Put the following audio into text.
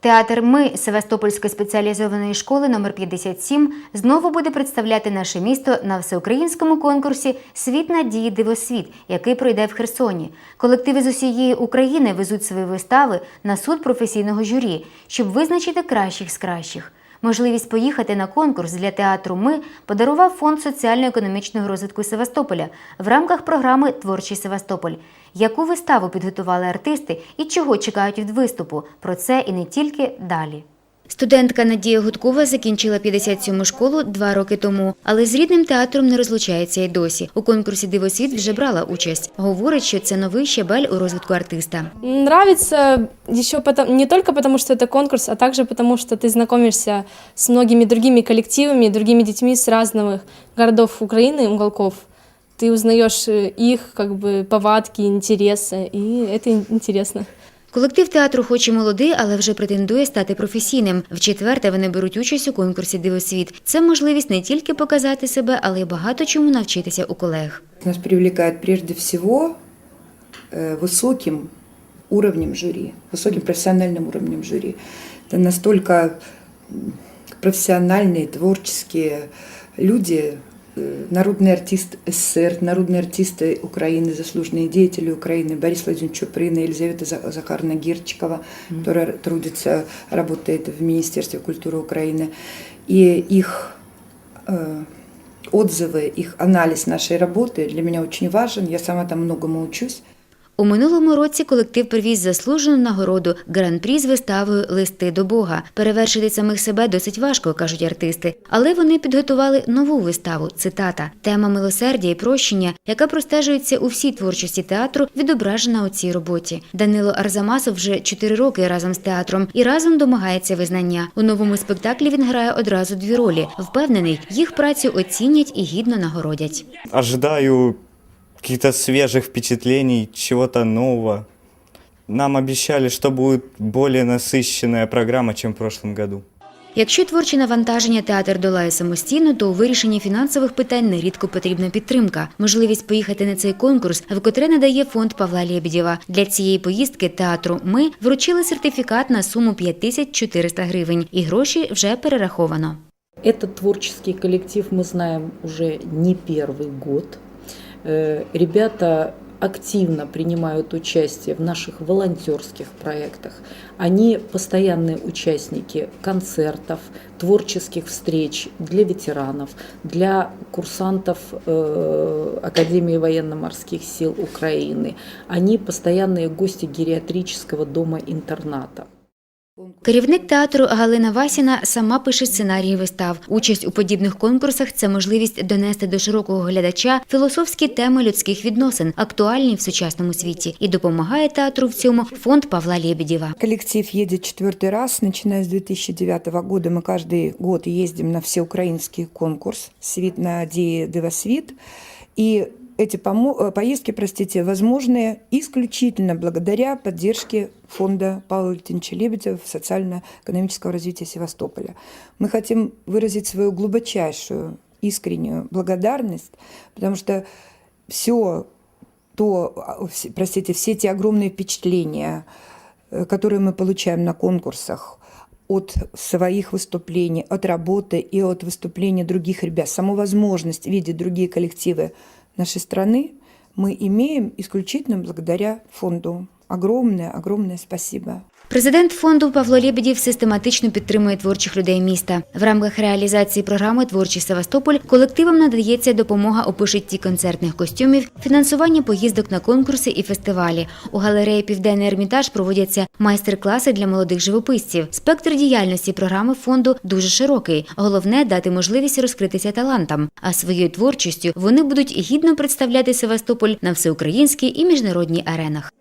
Театр Ми Севастопольської спеціалізованої школи номер 57 знову буде представляти наше місто на всеукраїнському конкурсі Світ надії дивосвіт, який пройде в Херсоні. Колективи з усієї України везуть свої вистави на суд професійного журі, щоб визначити кращих з кращих. Можливість поїхати на конкурс для театру Ми подарував фонд соціально-економічного розвитку Севастополя в рамках програми Творчий Севастополь. Яку виставу підготували артисти і чого чекають від виступу? Про це і не тільки далі. Студентка Надія Гудкова закінчила 57-му школу два роки тому, але з рідним театром не розлучається й досі. У конкурсі Дивосвіт вже брала участь. Говорить, що це новий щебель у розвитку артиста. Нравится еще потому, не только потому, что это конкурс, а также потому, что ты знакомишься с многими другими коллективами, другими детьми с разных городов Украины, уголков. Ты узнаешь э, их как бы повадки, интересы, и это ин- интересно. Колектив театру хоч і молодий, але вже претендує стати професійним. Вчетверте вони беруть участь у конкурсі Дивосвіт. Це можливість не тільки показати себе, але й багато чому навчитися у колег. Нас привлекает прежде всего э, высоким уровнем жюри, высоким профессиональным уровнем жюри. Это настолько м, профессиональные, творческие люди, э, народный артист СССР, народные артисты Украины, заслуженные деятели Украины, Борис Владимирович Чуприна, Елизавета За- Захаровна Герчикова, которая трудится, работает в Министерстве культуры Украины. И их э, отзывы, их анализ нашей работы для меня очень важен. Я сама там многому учусь. У минулому році колектив привіз заслужену нагороду гран-прі з виставою Листи до Бога. Перевершити самих себе досить важко, кажуть артисти. Але вони підготували нову виставу. Цитата тема милосердя і прощення, яка простежується у всій творчості театру, відображена у цій роботі. Данило Арзамасов вже чотири роки разом з театром і разом домагається визнання. У новому спектаклі він грає одразу дві ролі. Впевнений, їх працю оцінять і гідно нагородять. ожидаю каких-то свежих впечатлений, чего-то нового. Нам обещали, что будет более насыщенная программа, чем в прошлом году. Якщо творчі навантаження театр долає самостійно, то у вирішенні фінансових питань нерідко потрібна підтримка. Можливість поїхати на цей конкурс, вкотре надає фонд Павла Лєбідєва. Для цієї поїздки театру ми вручили сертифікат на суму 5400 гривень, і гроші вже перераховано. Этот творческий коллектив мы знаем уже не первый год. Э, Ребята активно принимают участие в наших волонтерских проектах. Они постоянные участники концертов, творческих встреч для ветеранов, для курсантов э, Академии военно-морских сил Украины. Они постоянные гости гериатрического дома-интерната. Керівник театру Галина Васіна сама пише сценарії вистав. Участь у подібних конкурсах це можливість донести до широкого глядача філософські теми людських відносин, актуальні в сучасному світі, і допомагає театру в цьому фонд Павла Лєбідєва. Коллектив едет четвертый раз, начиная с 2009 года. Мы каждый год ездим на всеукраинский конкурс «Свит на Дии Девосвит». Эти э, поездки, простите, возможны исключительно благодаря поддержке фонда Павла Валентиновича Лебедева социально-экономического развития Севастополя. Мы хотим выразить свою глубочайшую, искреннюю благодарность, потому что все то, а, простите, все эти огромные впечатления, э, которые мы получаем на конкурсах, от своих выступлений, от работы и от выступлений других ребят, саму возможность видеть другие коллективы нашей страны мы имеем исключительно благодаря фонду. Огромное, огромное спасибо. Президент фонду Павло Лєбедєв систематично підтримує творчих людей міста. В рамках реалізації програми Творчий Севастополь колективам надається допомога у пошитті концертних костюмів, фінансування поїздок на конкурси і фестивалі. У галереї Південний Ермітаж проводяться майстер-класи для молодих живописців. Спектр діяльності програми фонду дуже широкий. Головне дати можливість розкритися талантам. А своєю творчістю вони будуть гідно представляти Севастополь на всеукраїнській і міжнародній аренах.